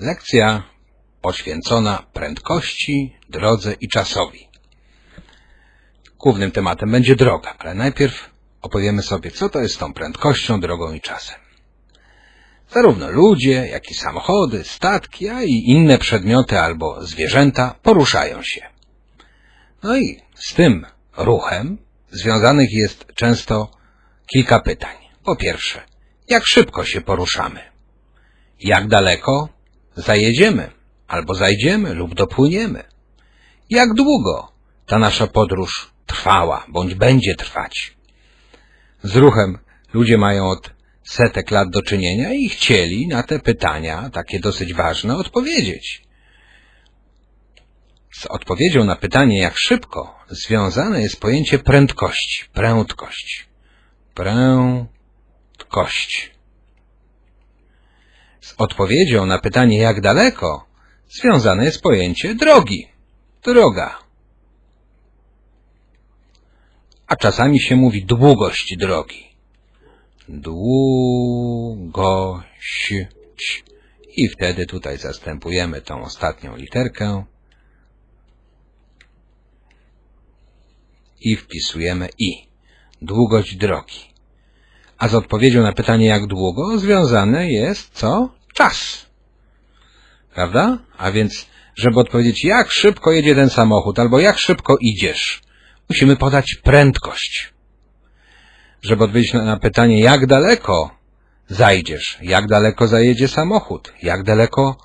Lekcja poświęcona prędkości, drodze i czasowi. Głównym tematem będzie droga, ale najpierw opowiemy sobie, co to jest tą prędkością, drogą i czasem. Zarówno ludzie, jak i samochody, statki, a i inne przedmioty albo zwierzęta poruszają się. No i z tym ruchem związanych jest często kilka pytań. Po pierwsze, jak szybko się poruszamy? Jak daleko zajedziemy, albo zajdziemy lub dopłyniemy? Jak długo ta nasza podróż trwała, bądź będzie trwać? Z ruchem ludzie mają od setek lat do czynienia i chcieli na te pytania, takie dosyć ważne, odpowiedzieć. Z odpowiedzią na pytanie, jak szybko, związane jest pojęcie prędkości, prędkość. Prędkość. Z odpowiedzią na pytanie, jak daleko, związane jest pojęcie drogi, droga. A czasami się mówi długość drogi. Długość. I wtedy tutaj zastępujemy tą ostatnią literkę i wpisujemy i. Długość drogi. A z odpowiedzią na pytanie jak długo związane jest co? Czas. Prawda? A więc, żeby odpowiedzieć jak szybko jedzie ten samochód albo jak szybko idziesz, musimy podać prędkość. Żeby odpowiedzieć na, na pytanie jak daleko zajdziesz, jak daleko zajedzie samochód, jak daleko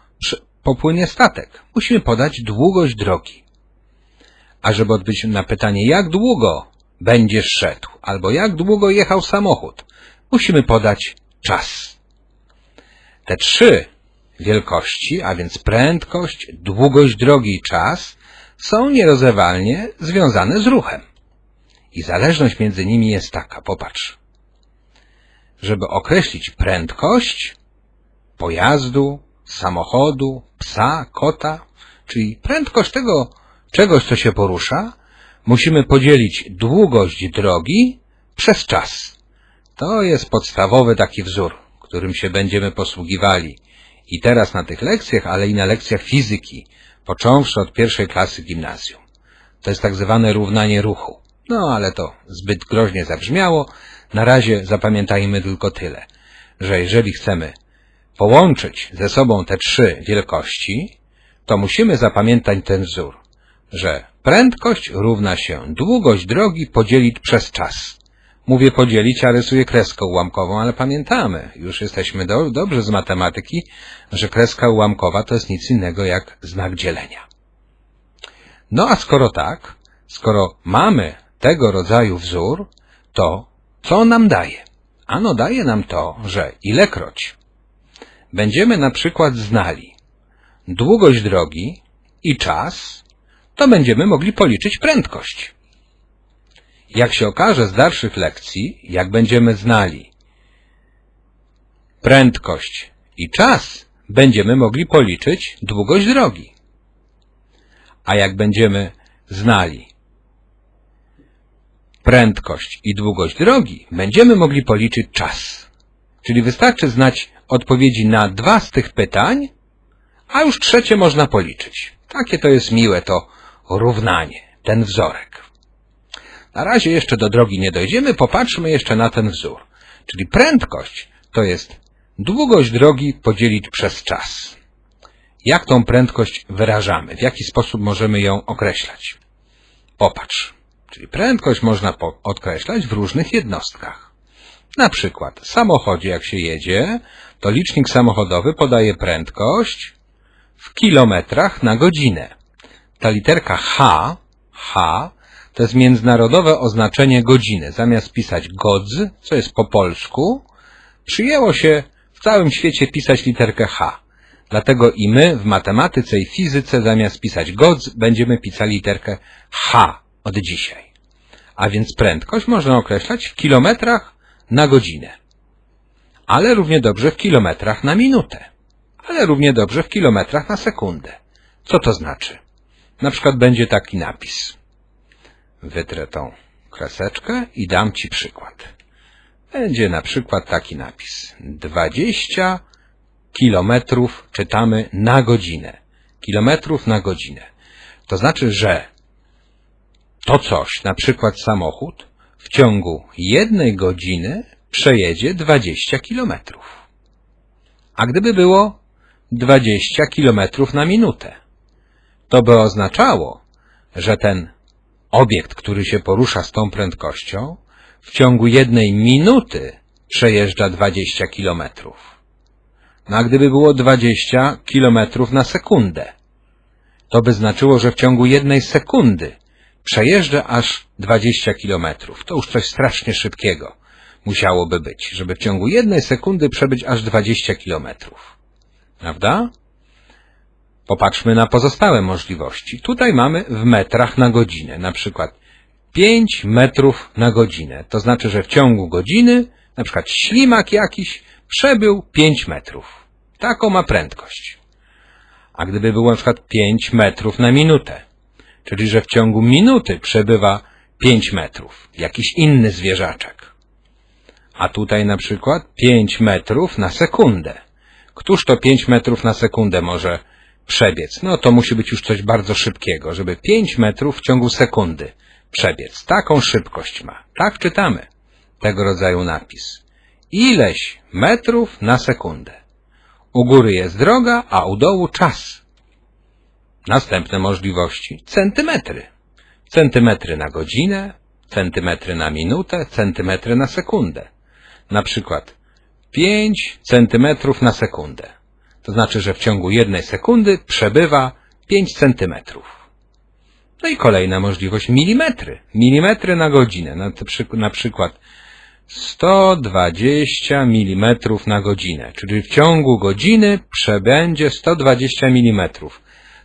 popłynie statek, musimy podać długość drogi. A żeby odpowiedzieć na pytanie, jak długo będziesz szedł, albo jak długo jechał samochód, musimy podać czas. Te trzy wielkości, a więc prędkość, długość drogi i czas, są nierozerwalnie związane z ruchem. I zależność między nimi jest taka, popatrz. Żeby określić prędkość pojazdu, samochodu, psa, kota, czyli prędkość tego czegoś, co się porusza, musimy podzielić długość drogi przez czas. To jest podstawowy taki wzór, którym się będziemy posługiwali i teraz na tych lekcjach, ale i na lekcjach fizyki, począwszy od pierwszej klasy gimnazjum. To jest tak zwane równanie ruchu. No, ale to zbyt groźnie zabrzmiało. Na razie zapamiętajmy tylko tyle, że jeżeli chcemy połączyć ze sobą te trzy wielkości, to musimy zapamiętać ten wzór, że prędkość równa się długość drogi podzielić przez czas. Mówię podzielić, a rysuję kreskę ułamkową, ale pamiętamy, już jesteśmy do, dobrze z matematyki, że kreska ułamkowa to jest nic innego jak znak dzielenia. No a skoro tak, skoro mamy tego rodzaju wzór, to co on nam daje? Ano daje nam to, że ilekroć będziemy na przykład znali długość drogi i czas, to będziemy mogli policzyć prędkość. Jak się okaże z dalszych lekcji, jak będziemy znali prędkość i czas, będziemy mogli policzyć długość drogi. A jak będziemy znali prędkość i długość drogi, będziemy mogli policzyć czas. Czyli wystarczy znać odpowiedzi na dwa z tych pytań, a już trzecie można policzyć. Takie to jest miłe to równanie, ten wzorek. Na razie jeszcze do drogi nie dojdziemy, popatrzmy jeszcze na ten wzór. Czyli prędkość to jest długość drogi podzielić przez czas. Jak tą prędkość wyrażamy? W jaki sposób możemy ją określać? Popatrz. Czyli prędkość można określać w różnych jednostkach. Na przykład w samochodzie jak się jedzie, to licznik samochodowy podaje prędkość w kilometrach na godzinę. Ta literka H, H, to jest międzynarodowe oznaczenie godziny. Zamiast pisać godz, co jest po polsku, przyjęło się w całym świecie pisać literkę H. Dlatego i my w matematyce i fizyce zamiast pisać godz, będziemy pisali literkę H od dzisiaj. A więc prędkość można określać w kilometrach na godzinę. Ale równie dobrze w kilometrach na minutę. Ale równie dobrze w kilometrach na sekundę. Co to znaczy? Na przykład będzie taki napis. Wytrę tą kreseczkę i dam Ci przykład. Będzie na przykład taki napis. 20 kilometrów czytamy na godzinę. Kilometrów na godzinę. To znaczy, że to coś, na przykład samochód, w ciągu jednej godziny przejedzie 20 kilometrów. A gdyby było 20 kilometrów na minutę, to by oznaczało, że ten obiekt, który się porusza z tą prędkością, w ciągu jednej minuty przejeżdża 20 kilometrów. No a gdyby było 20 kilometrów na sekundę, to by znaczyło, że w ciągu jednej sekundy przejeżdża aż 20 kilometrów. To już coś strasznie szybkiego musiałoby być, żeby w ciągu jednej sekundy przebyć aż 20 kilometrów. Prawda? Popatrzmy na pozostałe możliwości. Tutaj mamy w metrach na godzinę, na przykład 5 metrów na godzinę. To znaczy, że w ciągu godziny, na przykład ślimak jakiś, przebył 5 metrów. Taką ma prędkość. A gdyby było na przykład 5 metrów na minutę, czyli że w ciągu minuty przebywa 5 metrów, jakiś inny zwierzaczek. A tutaj na przykład 5 metrów na sekundę. Któż to 5 metrów na sekundę może przebiec? No to musi być już coś bardzo szybkiego, żeby 5 metrów w ciągu sekundy przebiec. Taką szybkość ma. Tak czytamy tego rodzaju napis. Ileś metrów na sekundę. U góry jest droga, a u dołu czas. Następne możliwości. Centymetry. Centymetry na godzinę, centymetry na minutę, centymetry na sekundę. Na przykład 5 centymetrów na sekundę. To znaczy, że w ciągu jednej sekundy przebywa 5 centymetrów. No i kolejna możliwość milimetry. Milimetry na godzinę. Na, na przykład 120 mm na godzinę, czyli w ciągu godziny przebędzie 120 mm.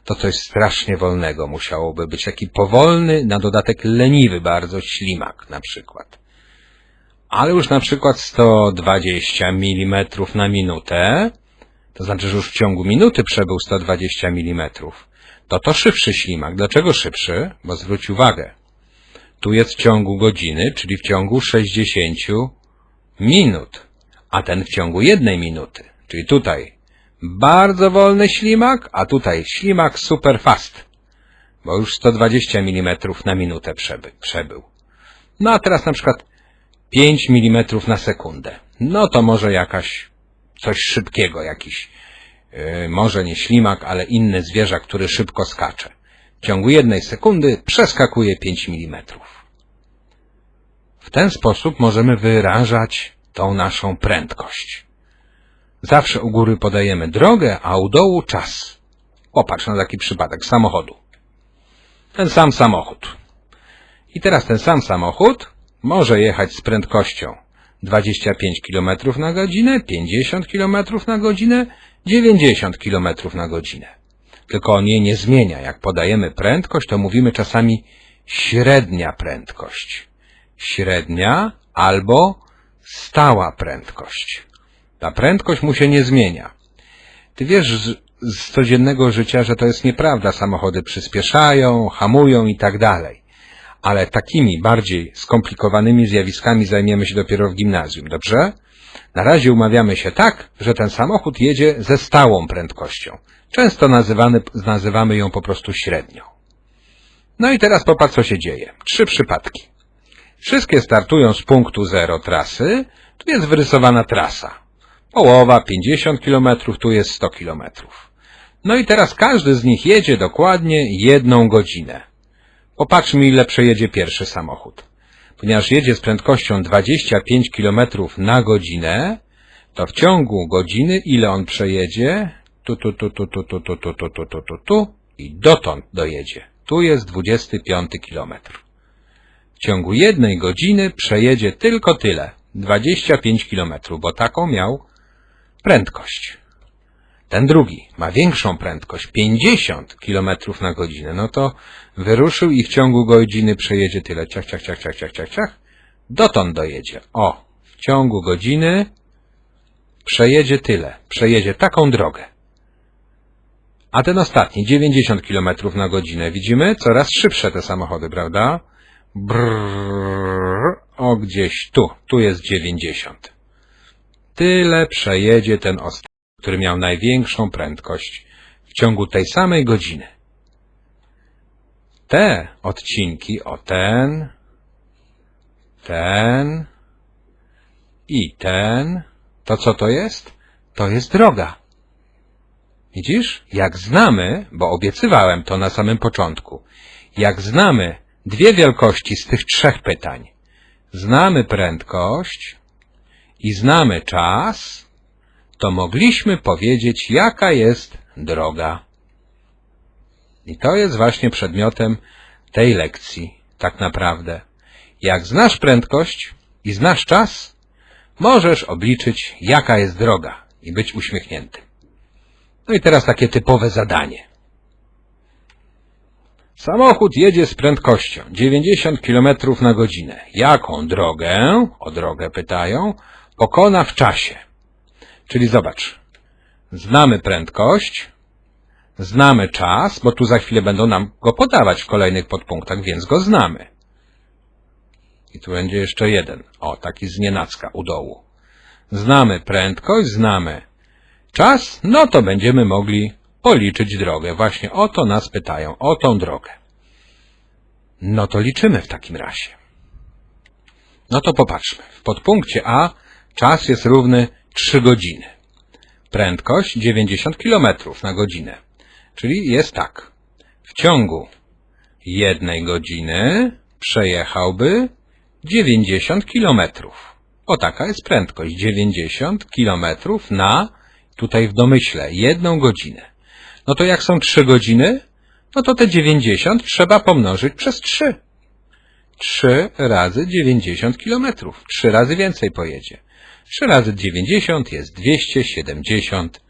To coś strasznie wolnego musiałoby być, taki powolny, na dodatek leniwy bardzo ślimak na przykład. Ale już na przykład 120 mm na minutę, to znaczy, że już w ciągu minuty przebył 120 mm, to to szybszy ślimak. Dlaczego szybszy? Bo zwróć uwagę, tu jest w ciągu godziny, czyli w ciągu 60 minut, a ten w ciągu jednej minuty. Czyli tutaj bardzo wolny ślimak, a tutaj ślimak super fast, bo już 120 mm na minutę przeby, przebył. No a teraz na przykład 5 mm na sekundę. No to może jakaś coś szybkiego, jakiś yy, może nie ślimak, ale inny zwierzak, który szybko skacze. W ciągu jednej sekundy przeskakuje 5 mm. W ten sposób możemy wyrażać tą naszą prędkość. Zawsze u góry podajemy drogę, a u dołu czas. Popatrz na taki przypadek samochodu. Ten sam samochód. I teraz ten sam samochód może jechać z prędkością 25 km na godzinę, 50 km na godzinę, 90 km na godzinę. Tylko on jej nie zmienia. Jak podajemy prędkość, to mówimy czasami średnia prędkość. Średnia albo stała prędkość. Ta prędkość mu się nie zmienia. Ty wiesz z, z codziennego życia, że to jest nieprawda. Samochody przyspieszają, hamują i tak dalej. Ale takimi bardziej skomplikowanymi zjawiskami zajmiemy się dopiero w gimnazjum, dobrze? Na razie umawiamy się tak, że ten samochód jedzie ze stałą prędkością. Często nazywany, nazywamy ją po prostu średnią. No i teraz popatrz, co się dzieje. Trzy przypadki. Wszystkie startują z punktu zero trasy. Tu jest wyrysowana trasa. Połowa 50 km, tu jest 100 km. No i teraz każdy z nich jedzie dokładnie jedną godzinę. Popatrzmy, ile przejedzie pierwszy samochód. Ponieważ jedzie z prędkością 25 km na godzinę, to w ciągu godziny ile on przejedzie? Tu, tu, tu, tu, tu, tu, tu, tu, tu, tu, tu, tu, tu i dotąd dojedzie. Tu jest 25 kilometr. W ciągu jednej godziny przejedzie tylko tyle, 25 km, bo taką miał prędkość. Ten drugi ma większą prędkość, 50 km na godzinę, no to wyruszył i w ciągu godziny przejedzie tyle, ciach, ciach, ciach, ciach, ciach, ciach, ciach, dotąd dojedzie. O, w ciągu godziny przejedzie tyle, przejedzie taką drogę. A ten ostatni, 90 km na godzinę, widzimy coraz szybsze te samochody, prawda? Brrr, o gdzieś tu, tu jest 90. Tyle przejedzie ten ostatni. Który miał największą prędkość w ciągu tej samej godziny. Te odcinki, o ten, ten i ten, to co to jest? To jest droga. Widzisz? Jak znamy, bo obiecywałem to na samym początku, jak znamy dwie wielkości z tych trzech pytań, znamy prędkość i znamy czas, to mogliśmy powiedzieć, jaka jest droga. I to jest właśnie przedmiotem tej lekcji, tak naprawdę. Jak znasz prędkość i znasz czas, możesz obliczyć, jaka jest droga i być uśmiechnięty. No i teraz takie typowe zadanie. Samochód jedzie z prędkością 90 km na godzinę. Jaką drogę, o drogę pytają, pokona w czasie? Czyli zobacz, znamy prędkość, znamy czas, bo tu za chwilę będą nam go podawać w kolejnych podpunktach, więc go znamy. I tu będzie jeszcze jeden, o, taki z nienacka u dołu. Znamy prędkość, znamy czas, no to będziemy mogli policzyć drogę. Właśnie o to nas pytają, o tą drogę. No to liczymy w takim razie. No to popatrzmy. W podpunkcie A czas jest równy 3 godziny. Prędkość 90 km na godzinę. Czyli jest tak. W ciągu jednej godziny przejechałby 90 km. O taka jest prędkość. 90 km na, tutaj w domyśle, jedną godzinę. No to jak są 3 godziny, no to te 90 trzeba pomnożyć przez 3. 3 razy 90 km. 3 razy więcej pojedzie. 3 razy 90 jest 270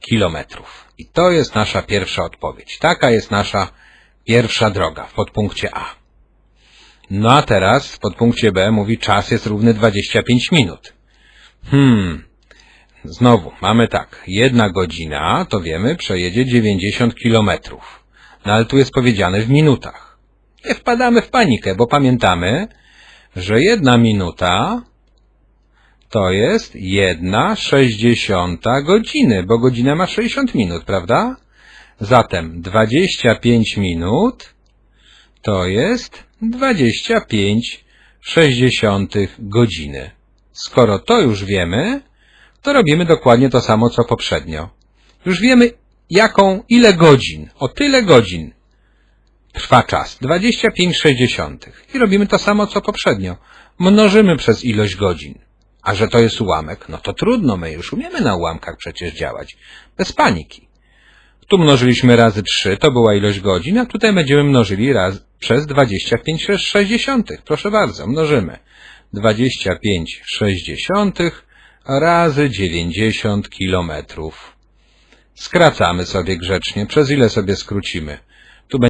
kilometrów. I to jest nasza pierwsza odpowiedź. Taka jest nasza pierwsza droga w podpunkcie A. No a teraz w podpunkcie B mówi czas jest równy 25 minut. Hmm. Znowu, mamy tak. Jedna godzina, to wiemy, przejedzie 90 kilometrów. No ale tu jest powiedziane w minutach. Nie wpadamy w panikę, bo pamiętamy, że jedna minuta to jest jedna sześćdziesiąta godziny, bo godzina ma 60 minut, prawda? Zatem 25 minut to jest 25 sześćdziesiątych godziny. Skoro to już wiemy, to robimy dokładnie to samo, co poprzednio. Już wiemy, jaką, ile godzin, o tyle godzin trwa czas. 25 sześćdziesiątych. I robimy to samo, co poprzednio. Mnożymy przez ilość godzin. A że to jest ułamek, no to trudno, my już umiemy na ułamkach przecież działać. Bez paniki. Tu mnożyliśmy razy 3, to była ilość godzin, a tutaj będziemy mnożyli raz przez 25 sześćdziesiątych. Proszę bardzo, mnożymy. 25 sześćdziesiątych razy 90 kilometrów. Skracamy sobie grzecznie. Przez ile sobie skrócimy?